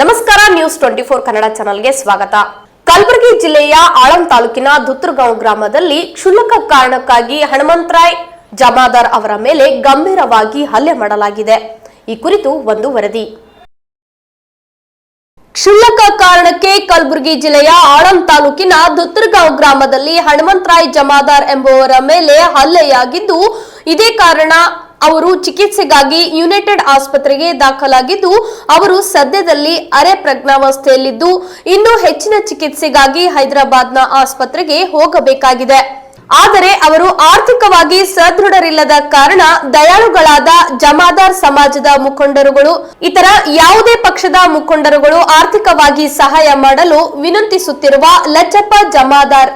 ನಮಸ್ಕಾರ news twenty four Kannada ಚಾನೆಲ್ಗೆ ಸ್ವಾಗತ. ಕಲಬುರಗಿ ಜಿಲ್ಲೆಯ ಆಳಂ ತಾಲೂಕಿನ ದುತ್ತರ್ಗಾಂವ್ ಗ್ರಾಮದಲ್ಲಿ ಕ್ಷುಲ್ಲಕ ಕಾರಣಕ್ಕಾಗಿ ಹನುಮಂತರಾಯ್ ಜಮಾದಾರ್ ಅವರ ಮೇಲೆ ಗಂಭೀರವಾಗಿ ಹಲ್ಲೆ ಮಾಡಲಾಗಿದೆ. ಈ ಕುರಿತು ಒಂದು ವರದಿ. ಕ್ಷುಲ್ಲಕ ಕಾರಣಕ್ಕೆ ಕಲಬುರಗಿ ಜಿಲ್ಲೆಯ ಆಳಂ ತಾಲೂಕಿನ ದುತ್ತರ್ಗಾಂವ್ ಗ್ರಾಮದಲ್ಲಿ ಹನುಮಂತರಾಯ್ ಜಮಾದಾರ್ ಎಂಬುವರ ಮೇಲೆ ಹಲ್ಲೆಯಾಗಿದ್ದು, ಇದೇ ಕಾರಣ ಅವರು ಚಿಕಿತ್ಸೆಗಾಗಿ ಯುನೈಟೆಡ್ ಆಸ್ಪತ್ರೆಗೆ ದಾಖಲಾಗಿದ್ದು, ಅವರು ಸದ್ಯದಲ್ಲಿ ಅರೆ ಪ್ರಜ್ಞಾವಸ್ಥೆಯಲ್ಲಿದ್ದು, ಇನ್ನು ಹೆಚ್ಚಿನ ಚಿಕಿತ್ಸೆಗಾಗಿ ಹೈದರಾಬಾದ್ನ ಆಸ್ಪತ್ರೆಗೆ ಹೋಗಬೇಕಾಗಿದೆ. ಆದರೆ ಅವರು ಆರ್ಥಿಕವಾಗಿ ಸದೃಢರಿಲ್ಲದ ಕಾರಣ ದಯಾಳುಗಳಾದ ಜಮಾದಾರ್ ಸಮಾಜದ ಮುಖಂಡರುಗಳು, ಇತರ ಯಾವುದೇ ಪಕ್ಷದ ಮುಖಂಡರುಗಳು ಆರ್ಥಿಕವಾಗಿ ಸಹಾಯ ಮಾಡಲು ವಿನಂತಿಸುತ್ತಿರುವ ಲಚ್ಚಪ್ಪ ಜಮಾದಾರ್.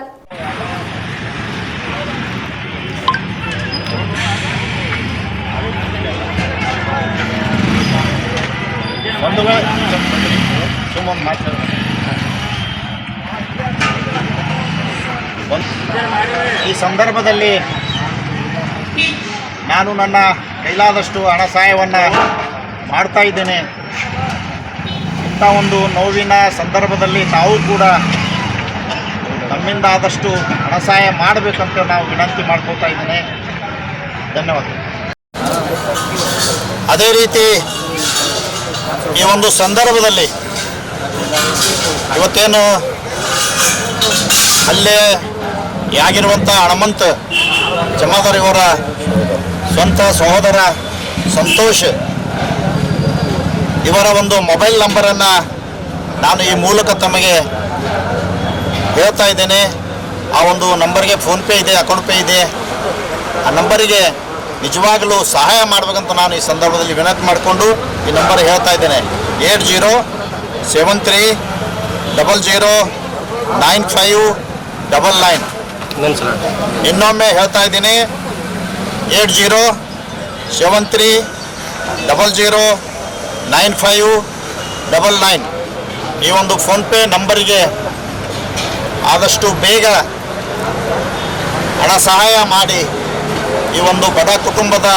ಈ ಸಂದರ್ಭದಲ್ಲಿ ನಾನು ನನ್ನ ಕೈಲಾದಷ್ಟು ಹಣ ಸಹಾಯವನ್ನು ಮಾಡ್ತಾ ಇದ್ದೇನೆ. ಇಂಥ ಒಂದು ನೋವಿನ ಸಂದರ್ಭದಲ್ಲಿ ತಾವು ಕೂಡ ನಮ್ಮಿಂದ ಆದಷ್ಟು ಹಣ ಸಹಾಯ ಮಾಡಬೇಕಂತ ನಾವು ವಿನಂತಿ ಮಾಡ್ಕೋತಾ ಇದ್ದೇನೆ. ಧನ್ಯವಾದ. ಅದೇ ರೀತಿ ಈ ಒಂದು ಸಂದರ್ಭದಲ್ಲಿ ಇವತ್ತೇನು ಅಲ್ಲೇ ಆಗಿರುವಂಥ ಹಣಮಂತ ಜಮಾದಾರ್ ಇವರ ಸ್ವಂತ ಸಹೋದರ ಸಂತೋಷ್ ಇವರ ಒಂದು ಮೊಬೈಲ್ ನಂಬರನ್ನು ನಾನು ಈ ಮೂಲಕ ತಮಗೆ ಹೇಳ್ತಾ ಇದ್ದೇನೆ. ಆ ಒಂದು ನಂಬರ್ಗೆ ಫೋನ್ಪೇ ಇದೆ, ಅಕೌಂಟ್ ಪೇ ಇದೆ. ಆ ನಂಬರಿಗೆ ನಿಜವಾಗಲೂ ಸಹಾಯ ಮಾಡಬೇಕಂತ ನಾನು ಈ ಸಂದರ್ಭದಲ್ಲಿ ವಿನಂತಿ ಮಾಡಿಕೊಂಡು ಈ ನಂಬರ್ ಹೇಳ್ತಾ ಇದ್ದೇನೆ. Eight zero seven three double zero nine five double nine. ಇನ್ನೊಮ್ಮೆ ಹೇಳ್ತಾ ಇದ್ದೀನಿ. Eight zero seven three double zero nine five double nine. ಈ ಒಂದು ಫೋನ್ಪೇ ನಂಬರಿಗೆ ಆದಷ್ಟು ಬೇಗ ಹಣ ಸಹಾಯ ಮಾಡಿ ಈ ಒಂದು ಬಡ ಕುಟುಂಬದ